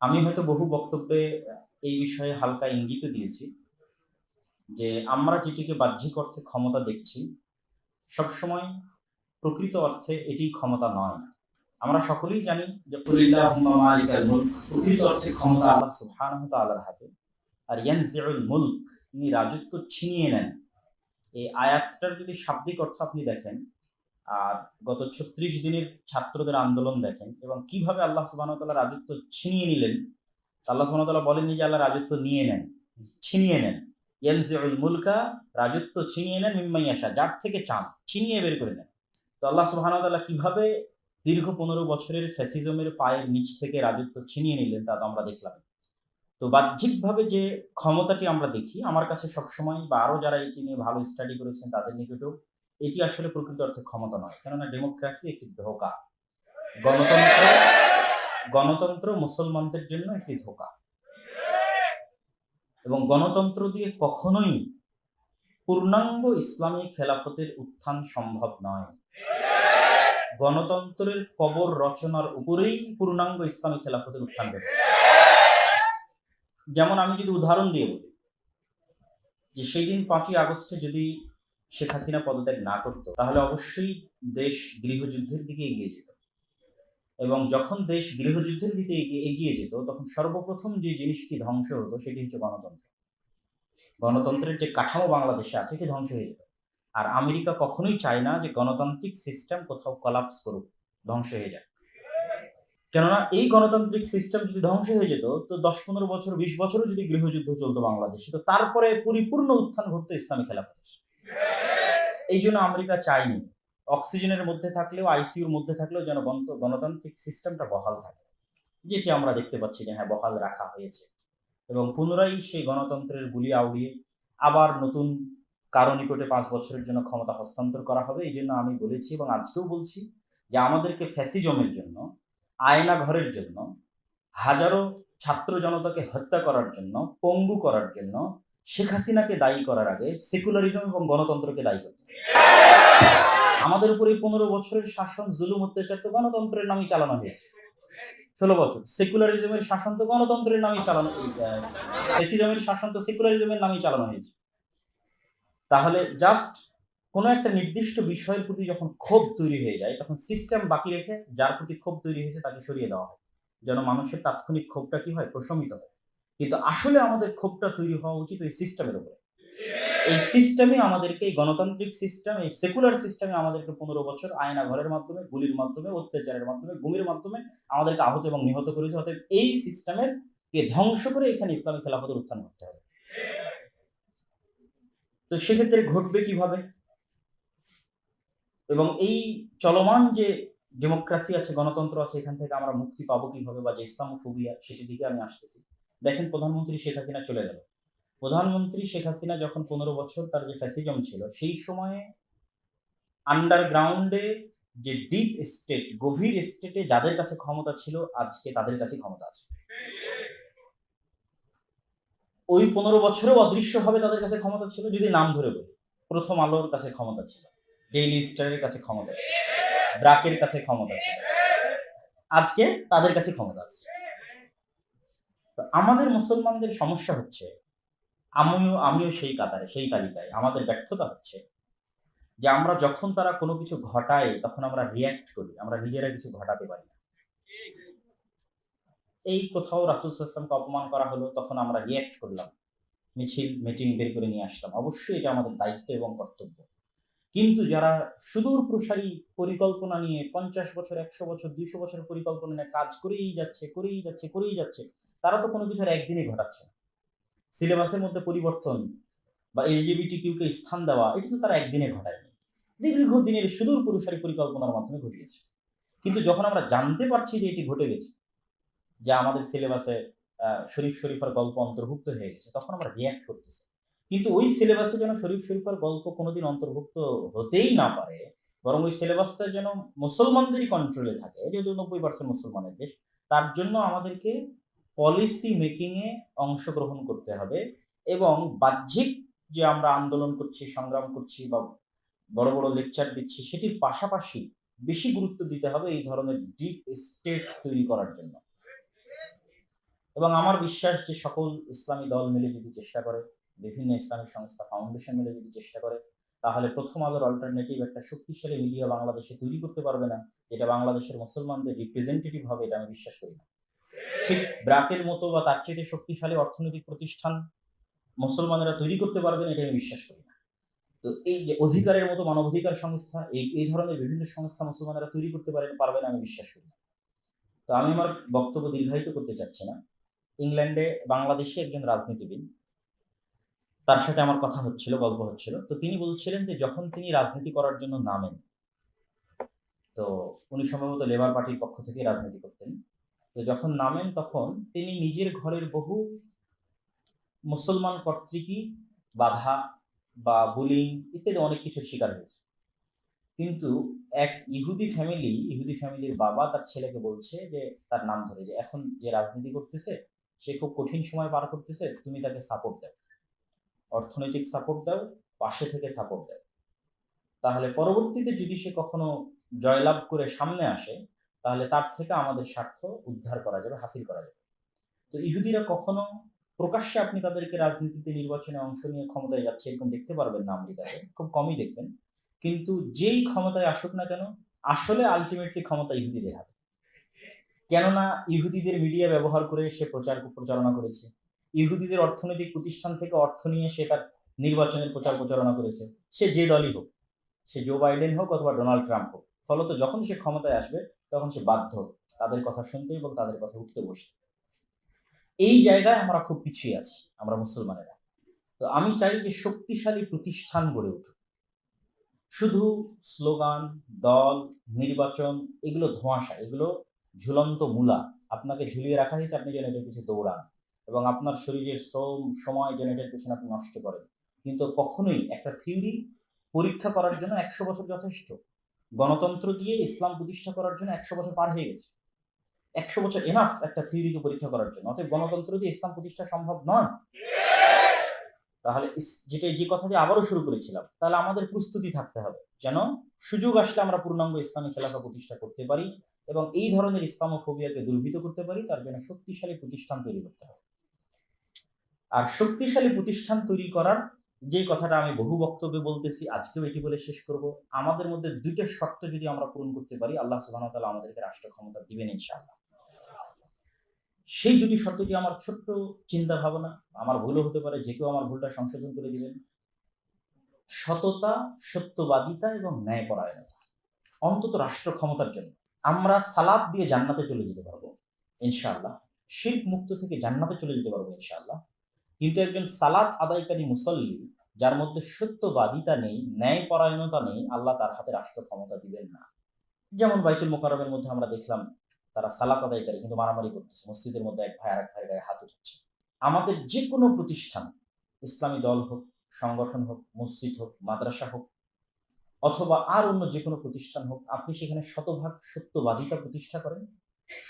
আমি হয়তো বহু বক্তব্যে এই বিষয়ে হালকা ইঙ্গিত দিয়েছি যে আমরা যেটিকে বাহ্যিক অর্থে ক্ষমতা দেখছি, সবসময় প্রকৃত অর্থে এটি ক্ষমতা নয়। আমরা সকলেই জানি যে প্রকৃত অর্থে ক্ষমতা আল্লাহ সুবহানাহু তাআলার হাতে। আর ইয়ানজিউল মুলক, তিনি রাজত্ব ছিনিয়ে নেন। এই আয়াতটার যদি শাব্দিক অর্থ আপনি দেখেন আর গত ছত্রিশ দিনের ছাত্রদের আন্দোলন দেখেন এবং কীভাবে আল্লাহ সুবাহ তাল্লাহ রাজত্ব ছিনিয়ে নিলেন। আল্লাহ সুবাহ তাল্লাহ বলেননি যে আল্লাহ রাজত্ব নিয়ে নেন, ছিনিয়ে নেন। ইয়ানজিউল মুলকা, রাজত্ব ছিনিয়ে নেন মিম্মাই আসা যার থেকে চান, ছিনিয়ে বের করে নেন। তো আল্লাহ সুবাহ তাল্লাহ কীভাবে দীর্ঘ পনেরো বছরের ফ্যাসিজমের পায়ের নিচ থেকে রাজত্ব ছিনিয়ে নিলেন তা তো আমরা দেখলাম। তো বাহ্যিকভাবে যে ক্ষমতাটি আমরা দেখি, আমার কাছে সবসময় বা আরও যারা এটি নিয়ে ভালো স্টাডি করেছেন তাদের নিকটেও এটি আসলে প্রকৃত অর্থে ক্ষমতা নয়, কেননা ডেমোক্রেসি একটি ধোকা। গণতন্ত্র গণতন্ত্র মুসলমানদের জন্য একটি ধোকা। এবং গণতন্ত্র দিয়ে কখনোই পূর্ণাঙ্গ ইসলামী খেলাফতের উত্থান সম্ভব নয়। গণতন্ত্রের কবর রচনার উপরেই পূর্ণাঙ্গ ইসলামী খেলাফতের উত্থান ঘটে। যেমন আমি যদি উদাহরণ দিয়ে বলি, যে সেই দিন পাঁচই আগস্টে যদি শেখ হাসিনা পদত্যাগ না করত, তাহলে অবশ্যই দেশ গৃহযুদ্ধের দিকে এগিয়ে যেত। এবং যখন দেশ গৃহযুদ্ধের দিকে এগিয়ে যেত, তখন সর্বপ্রথম যে জিনিসটি ধ্বংস হতো সেটি হচ্ছে গণতন্ত্র। গণতন্ত্রের যে কাঠামো বাংলাদেশে আছে, এটি ধ্বংস হয়ে যেত। আর আমেরিকা কখনোই চায় না যে গণতান্ত্রিক সিস্টেম কোথাও কলাপস করুক, ধ্বংস হয়ে যায় কেননা এই গণতান্ত্রিক সিস্টেম যদি ধ্বংস হয়ে যেত, তো দশ পনেরো বছর, বিশ বছরও যদি গৃহযুদ্ধ চলতো বাংলাদেশে, তো তারপরে পরিপূর্ণ উত্থান ঘটতো ইসলামী খেলাফত এই জন্য আমেরিকা চাইনি অক্সিজেনের মধ্যে থাকলেও, আইসিইউর মধ্যে থাকলেও যেন গণত- গণতান্ত্রিক সিস্টেমটা বহাল থাকে, যেটি আমরা দেখতে পাচ্ছি যে হ্যাঁ বহাল রাখা হয়েছে। এবং পুনরায় সেই গণতন্ত্রের গুলি আউড়িয়ে আবার নতুন কারও নিকটে পাঁচ বছরের জন্য ক্ষমতা হস্তান্তর করা হবে, এই জন্য আমি বলেছি এবং আজকেও বলছি যে আমাদেরকে ফ্যাসিজমের জন্য, আয়না ঘরের জন্য, হাজারো ছাত্র জনতাকে হত্যা করার জন্য, পঙ্গু করার জন্য শেখ হাসিনাকে দায়ী করার আগে সেকুলারিজম এবং গণতন্ত্রকে দায়ী করতে আমাদের উপরে পনেরো বছরের শাসন, জুলুম, অত্যাচার তো গণতন্ত্রের নামই চালানো হয়েছে। ষোলো বছর, সেকুলারিজমের শাসন তো গণতন্ত্রের নামই চালানো ফেসিজমের শাসন তো সেকুলারিজমের নামই চালানো হয়েছে। তাহলে জাস্ট কোনো একটা নির্দিষ্ট বিষয়ের প্রতি যখন ক্ষোভ তৈরি হয়ে যায়, তখন সিস্টেম বাকি রেখে যার প্রতি ক্ষোভ তৈরি হয়েছে তাকে সরিয়ে দেওয়া হয়। যেন মানুষের তাৎক্ষণিক ক্ষোভটা কি হয়? প্রশমিত হয়। কিন্তু আসলে আমাদের ক্ষোভটা তৈরি হওয়া উচিত ওই সিস্টেমের উপরে। এই সিস্টেমে আমাদেরকে, এই গণতান্ত্রিক সিস্টেম এই সেকুলার সিস্টেমে আমাদেরকে পনেরো বছর আয়না ঘরের মাধ্যমে, গুলির মাধ্যমে, অত্যাচারের মাধ্যমে, গুমির মাধ্যমে আমাদেরকে আহত এবং নিহত করেছে। অতএব এই সিস্টেমের কে ধ্বংস করে এখানে ইসলামী খেলাফতের উত্থান করতে হবে। তো সেক্ষেত্রে ঘটবে কীভাবে? এবং এই চলমান যে ডেমোক্রাসি আছে, গণতন্ত্র আছে, এখান থেকে আমরা মুক্তি পাবো কীভাবে বা যে ইসলাম ইসলামোফোবিয়া, সেটির দিকে আমি আসতেছি। দেখেন প্রধানমন্ত্রী শেখ হাসিনা চলে গেল। প্রধানমন্ত্রী শেখ হাসিনা যখন পনেরো বছর তার যে ফ্যাসিজম ছিল, সেই সময়ে আন্ডারগ্রাউন্ডে যে ডিপ স্টেট গভীর স্টেটে যাদের কাছে ক্ষমতা ছিল, আজকে তাদের কাছে ক্ষমতা আছে। ওই পনেরো বছরেও অদৃশ্যভাবে তাদের কাছে ক্ষমতা ছিল, যদি নাম ধরে বলি। প্রথম আলোর কাছে ক্ষমতা ছিল। ডেইলি স্টারের কাছে ক্ষমতা ছিল। ব্রাকের কাছে ক্ষমতা ছিল। আজকে তাদের কাছে ক্ষমতা আছে। আমাদের মুসলমানদের সমস্যা হচ্ছে, আমিও আমিও সেই কাতারে, সেই তালিকায়, আমাদের ব্যর্থতা হচ্ছে যে আমরা যখন তারা কোনো কিছু ঘটায় তখন আমরা রিয়াক্ট করি, আমরা নিজেরা কিছু ঘটাতে পারি না। এই কোথাও রাসুল ইসলামকে অপমান করা হলো, তখন আমরা রিয়াক্ট করলাম, মিছিল মিটিং বের করে নিয়ে আসলাম। অবশ্যই এটা আমাদের দায়িত্ব এবং কর্তব্য। কিন্তু যারা সুদূর প্রসারী পরিকল্পনা নিয়ে পঞ্চাশ বছর, একশো বছর, দুইশো বছর পরিকল্পনা নিয়ে কাজ করেই যাচ্ছে করেই যাচ্ছে করেই যাচ্ছে তারা তো কোনো কিছু আর একদিনে ঘটাচ্ছে না। সিলেবাসের মধ্যে পরিবর্তন বা এলজিবিটি কিউকে স্থান দেওয়া, এটা তো তারা একদিনে ঘটায়নি। দীর্ঘদিনের সুদূর প্রসারী পরিকল্পনার মাধ্যমে ঘটিয়েছে। কিন্তু যখন আমরা জানতে পারছি যে এটি ঘটে গেছে, যা আমাদের সিলেবাসে শরীফ শরীফার গল্প অন্তর্ভুক্ত হয়ে গেছে, তখন আমরা রিয়াক্ট করতেছি। কিন্তু ওই সিলেবাসে যেন শরীফ শরীফার গল্প কোনোদিন অন্তর্ভুক্ত হতেই না পারে, বরং ওই সিলেবাসটা যেন মুসলমানদেরই কন্ট্রোলে থাকে যেহেতু নব্বই পার্সেন্ট মুসলমানের দেশ, তার জন্য আমাদেরকে পলিসি মেকিংয়ে অংশগ্রহণ করতে হবে এবং বাহ্যিক যে আমরা আন্দোলন করছি, সংগ্রাম করছি বা বড় বড় লেকচার দিচ্ছি, সেটির পাশাপাশি বেশি গুরুত্ব দিতে হবে এই ধরনের ডিপ স্টেট তৈরি করার জন্য। এবং আমার বিশ্বাস যে সকল ইসলামী দল মিলে যদি চেষ্টা করে, বিভিন্ন ইসলামী সংস্থা ফাউন্ডেশন মিলে যদি চেষ্টা করে, তাহলে প্রথম আলোর অল্টারনেটিভ একটা শক্তিশালী মিডিয়া বাংলাদেশে তৈরি করতে পারবে না, যেটা বাংলাদেশের মুসলমানদের রিপ্রেজেন্টেটিভ হবে, এটা আমি বিশ্বাস করি না। ঠিক ব্রাকের মতো বা তার চেয়ে শক্তিশালী অর্থনৈতিক প্রতিষ্ঠান মুসলমানেরা তৈরি করতে পারবেন এটা আমি বিশ্বাস করি না। তো এই যে অধিকারের মতো মানবাধিকার সংস্থা, এই এই ধরনের বিভিন্ন সংস্থা মুসলমানেরা তৈরি করতে পারেন পারবেন আমি বিশ্বাস করি না। তো আমি আমার বক্তব্য দীর্ঘায়িত করতে চাচ্ছি না। ইংল্যান্ডে বাংলাদেশে একজন রাজনীতিবিদ, তার সাথে আমার কথা হচ্ছিল, গল্প হচ্ছিল। তো তিনি বলছিলেন যে যখন তিনি রাজনীতি করার জন্য নামেন, তো উনি সম্ভবত লেবার পার্টির পক্ষ থেকে রাজনীতি করতেন। তো যখন নামেন তখন তিনি নিজের ঘরের বহু মুসলমান কর্তৃকই বাধা বা বুলিং ইত্যাদি অনেক কিছুর শিকার হয়েছে। কিন্তু এক ইহুদি ফ্যামিলি ইহুদি ফ্যামিলির বাবা তার ছেলেকে বলছে যে তার নাম ধরে যে এখন যে রাজনীতি করতেছে, সে খুব কঠিন সময় পার করতেছে, তুমি তাকে সাপোর্ট দাও। অর্থনৈতিক সাপোর্ট দাও, পাশে থেকে সাপোর্ট দাও। তাহলে পরবর্তীতে যদি সে কখনো জয়লাভ করে সামনে আসে তাহলে তার থেকে আমাদের স্বার্থ উদ্ধার করা যাবে, হাসিল করা যাবে। তো ইহুদিরা কখনো প্রকাশ্যে আপনি তাদেরকে রাজনীতিতে নির্বাচনে অংশ নিয়ে ক্ষমতায় যাচ্ছে এরকম দেখতে পারবেন না আমেরিকাতে, খুব কমই দেখবেন। কিন্তু যেই ক্ষমতায় আসুক না কেন, আসলে আলটিমেটলি ক্ষমতা ইহুদিদের হাতে। কেননা ইহুদিদের মিডিয়া ব্যবহার করে সে প্রচার, প্রচারণা করেছে। ইহুদিদের অর্থনৈতিক প্রতিষ্ঠান থেকে অর্থ নিয়ে সে তার নির্বাচনের প্রচার, প্রচারণা করেছে। সে যে দলই হোক, সে জো বাইডেন হোক অথবা ডোনাল্ড ট্রাম্প হোক, ফলত যখন সে ক্ষমতায় আসবে তখন সে বাধ্য তাদের কথা শুনতে এবং তাদের কথা উঠতে বসতে। এই জায়গায় আমরা খুব পিছিয়ে আছি, আমরা মুসলমানেরা। তো আমি চাই যে শক্তিশালী প্রতিষ্ঠান গড়ে উঠুক। শুধু স্লোগান, দল, নির্বাচন, এগুলো ধোঁয়াশা, এগুলো ঝুলন্ত মূলা। আপনাকে ঝুলিয়ে রাখা হয়েছে, আপনি যেন এটার পিছিয়ে দৌড়ান। এবং আপনার শরীরের শ্রম, সময় যেন এটার পিছনে আপনি নষ্ট করেন। কিন্তু কখনোই একটা থিওরি পরীক্ষা করার জন্য একশো বছর যথেষ্ট। গণতন্ত্র দিয়ে ইসলাম প্রতিষ্ঠা করার জন্য একশো বছর পার হয়ে গেছে। একশো বছর এনাফ একটা থিওরিকে পরীক্ষা করার জন্য। অতএব গণতন্ত্র দিয়ে ইসলাম প্রতিষ্ঠা সম্ভব নয়। তাহলে যেটা, যে কথা দিয়ে আবারও শুরু করেছিলাম, তাহলে আমাদের প্রস্তুতি থাকতে হবে। যেন সুযোগ আসলে আমরা পূর্ণাঙ্গ ইসলামী খেলাফা প্রতিষ্ঠা করতে পারি এবং এই ধরনের ইসলামোফোবিয়াকে দুর্বৃত করতে পারি, তার জন্য শক্তিশালী প্রতিষ্ঠান তৈরি করতে হবে। আর শক্তিশালী প্রতিষ্ঠান তৈরি করার যে কথাটা আমি বহু বক্তব্যে বলতেছি, আজকেও এটি বলে শেষ করব। আমাদের মধ্যে দুইটা শর্ত যদি আমরা পূরণ করতে পারি, আল্লাহ সুবাহ আমাদেরকে রাষ্ট্র ক্ষমতা দিবেন ইনশাআল্লাহ। সেই দুটি শর্তটি আমার ছোট্ট চিন্তা ভাবনা, আমার ভুলও হতে পারে, যে কেউ আমার ভুলটা সংশোধন করে দিবেন। সততা, সত্যবাদিতা এবং ন্যায় ন্যায়পরায়ণতা, অন্তত রাষ্ট্র ক্ষমতার জন্য। আমরা সালাদ দিয়ে জান্নাতে চলে যেতে পারব, ইনশাআল্লাহ। শিল্প মুক্ত থেকে জান্নাতে চলে যেতে পারব, ইনশাআল্লাহ। কিন্তু একজন সালাদ আদায়কারী মুসল্লি, যার মধ্যে সত্যবাদিতা নেই, ন্যায়পরায়ণতা নেই, আল্লাহ তার হাতে রাষ্ট্র ক্ষমতা দিবেন না। যেমন বাইতুল মোকারমের মধ্যে আমরা দেখলাম, তারা সালাত আদায়কারী কিন্তু মারামারি করতেছে, মসজিদের মধ্যে এক ভাই আর এক ভাইয়ের গায়ে হাত উঠাচ্ছে। আমাদের যে কোনো প্রতিষ্ঠান, ইসলামী দল হোক, সংগঠন হোক, মসজিদ হোক, মাদ্রাসা হোক, অথবা আর অন্য যে কোনো প্রতিষ্ঠান হোক, আপনি সেখানে শতভাগ সত্যবাদিতা প্রতিষ্ঠা করেন,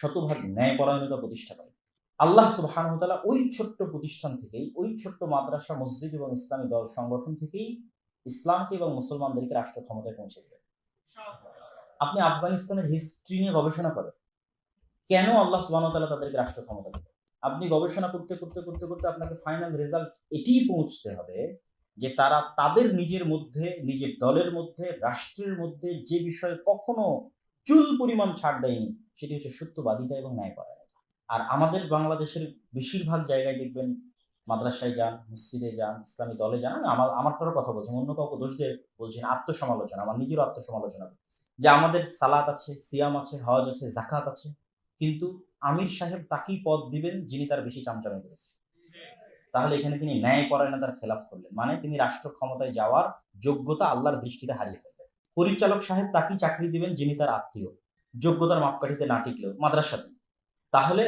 শতভাগ ন্যায়পরায়ণতা প্রতিষ্ঠা করেন। আল্লাহ সুবাহানুতালা ওই ছোট্ট প্রতিষ্ঠান থেকেই, ওই ছোট্ট মাদ্রাসা, মসজিদ এবং ইসলামী দল সংগঠন থেকেই ইসলামকে এবং মুসলমানদেরকে রাষ্ট্র ক্ষমতায় পৌঁছে দেবেন আপনি আফগানিস্তানের হিস্ট্রি নিয়ে গবেষণা করেন। কেন আল্লাহ সুবাহতাল্লাহ তাদেরকে রাষ্ট্র ক্ষমতা দেবে আপনি গবেষণা করতে করতে করতে করতে আপনাকে ফাইনাল রেজাল্ট এটিই পৌঁছতে হবে যে তারা তাদের নিজের মধ্যে, নিজের দলের মধ্যে, রাষ্ট্রের মধ্যে যে বিষয়ে কখনো চুল পরিমাণ ছাড় দেয়নি, সেটি হচ্ছে সত্যবাদিতা এবং ন্যায়পরায়ণতা। আর আমাদের বাংলাদেশের বেশিরভাগ জায়গায় দেখবেন মাদ্রাসায় যান, মসজিদে যান, ইসলামী দলে যান, আমি আমার আমার তোর কথা বলছি, অন্য কাউকে দোষ দিয়ে বলছেন আত্মসমালোচনা, আমার নিজেরও আত্মসমালোচনা করতেছি। যে আমাদের সালাত আছে, সিয়াম আছে, হজ আছে জাকাত আছে, কিন্তু আমির সাহেব তাকেই পদ দিবেন যিনি তার বেশি চামচামি করেছে। তাহলে এখানে তিনি ন্যায় পরায়ণতার খেলাফ করলেন। মানে তিনি রাষ্ট্র ক্ষমতায় যাওয়ার যোগ্যতা আল্লাহর দৃষ্টিতে হারিয়ে ফেললেন। পরিচালক সাহেব তাকেই চাকরি দিবেন যিনি তার আত্মীয়। যোগ্যতার মাপকাঠিতে না টিকলেও মাদ্রাসাতে তাহলে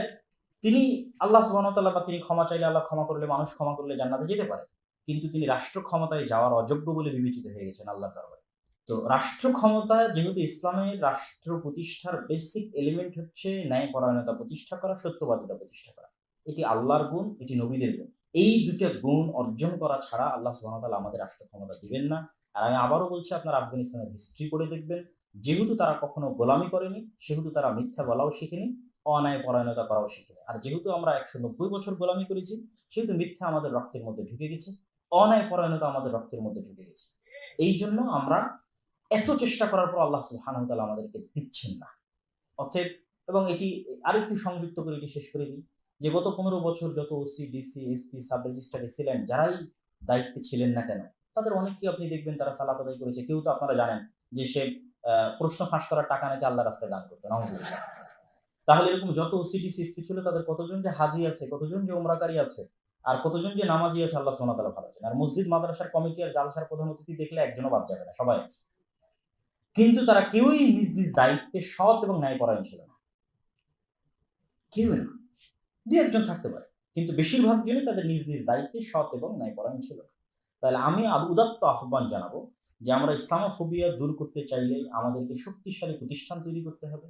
তিনি আল্লাহ সুবাহতাল্লাহ বা তিনি ক্ষমা চাইলে আল্লাহ ক্ষমা করলে, মানুষ ক্ষমা করলে জান্নাতে যেতে পারে। কিন্তু তিনি রাষ্ট্র ক্ষমতায় যাওয়ার অযোগ্য বলে বিবেচিত হয়ে গেছেন আল্লাহ দরবারে। তো রাষ্ট্র ক্ষমতা যেহেতু ইসলামের রাষ্ট্র প্রতিষ্ঠার বেসিক এলিমেন্ট হচ্ছে ন্যায়পরায়ণতা প্রতিষ্ঠা করা, সত্যবাদিতা প্রতিষ্ঠা করা। এটি আল্লাহর গুণ, এটি নবীদের গুণ। এই দুটা গুণ অর্জন করা ছাড়া আল্লাহ সুহামতাল আমাদের রাষ্ট্র ক্ষমতা দিবেন না। আর আমি আবারও বলছি, আপনার আফগানিস্তানের হিস্ট্রি পড়ে দেখবেন। যেহেতু তারা কখনো গোলামি করেনি, সেহেতু তারা মিথ্যা বলাও শিখেনি অন্যায় পরায়ণতা করাও শিখে আর যেহেতু আমরা একশো নব্বই বছর গোলামি করেছি, সেহেতু মিথ্যা আমাদের রক্তের মধ্যে ঢুকে গেছে অন্যায় পরায়ণতা আমাদের রক্তের মধ্যে ঢুকে গেছে। এই জন্য আমরা এত চেষ্টা করার পর আল্লাহ সুবহানাহু আমাদেরকে দিচ্ছেন না। অতএব, এবং এটি আরেকটু সংযুক্ত করে এটি শেষ করে দিই, যে গত পনেরো বছর যত ওসি ডিসি এসপি সাব রেজিস্ট্রারে ছিলেন, যারাই দায়িত্বে ছিলেন না কেন, তাদের অনেককেই আপনি দেখবেন তারা সালাত আদায় করেছে। কেউ তো আপনারা জানেন যে সে প্রশ্ন ফাঁস করার টাকা নাকি আল্লাহ রাস্তায় দান করতো, নাউজুবিল্লাহ। তাহলে এরকম যত ওসিডিসি ছিল তাদের কতজন যে হাজি আছে, কতজন যে ওমরাকারী আছে, আর কতজন যে নামাজি আছে, আল্লাহ সোনা তালা ভালো আর মসজিদ, মাদ্রাসার কমিটি আর জালসার প্রধান অতিথি দেখলে একজনও বাদ যাবে না, সবাই আছে। কিন্তু তারা কেউই নিজ নিজ দায়িত্বে সৎ এবং ন্যায়পরায়ণ ছিল না। কেউই না। দু একজন থাকতে পারে, কিন্তু বেশিরভাগ জনই তাদের নিজ নিজ দায়িত্বে সৎ এবং ন্যায়পরায়ণ ছিল। না। তাহলে আমি উদাত্ত আহ্বান জানাব যে, আমরা ইসলামোফোবিয়া দূর করতে চাইলে আমাদেরকে শক্তিশালী প্রতিষ্ঠান তৈরি করতে হবে।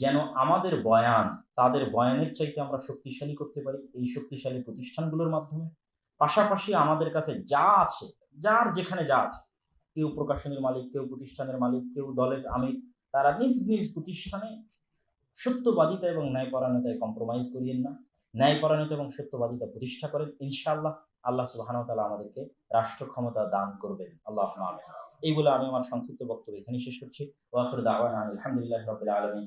যেন আমাদের বয়ান, তাদের বয়ানের চাইতে আমরা শক্তিশালী করতে পারি এই শক্তিশালী প্রতিষ্ঠানগুলোর মাধ্যমে। পাশাপাশি আমাদের কাছে যা আছে, যার যেখানে যা আছে, কেউ প্রকাশনের মালিক, কেউ প্রতিষ্ঠানের মালিক, কেউ দলের আমির, তারা নিজ নিজ প্রতিষ্ঠানে সত্যবাদিতা এবং ন্যায়পরায়ণতায় কম্প্রোমাইজ করিয়েন না। ন্যায়পরায়ণতা এবং সত্যবাদিতা প্রতিষ্ঠা করেন, ইনশাআল্লাহ। আল্লাহ সুবাহানাহু তাআলা আমাদেরকে রাষ্ট্র ক্ষমতা দান করবেন। আল্লাহ আমিন এই বলে আমি আমার সংক্ষিপ্ত বক্তব্য এখানে শেষ করছি। ওয়াখির দাওয়ানা আলহামদুলিল্লাহ রাব্বিল আলামিন।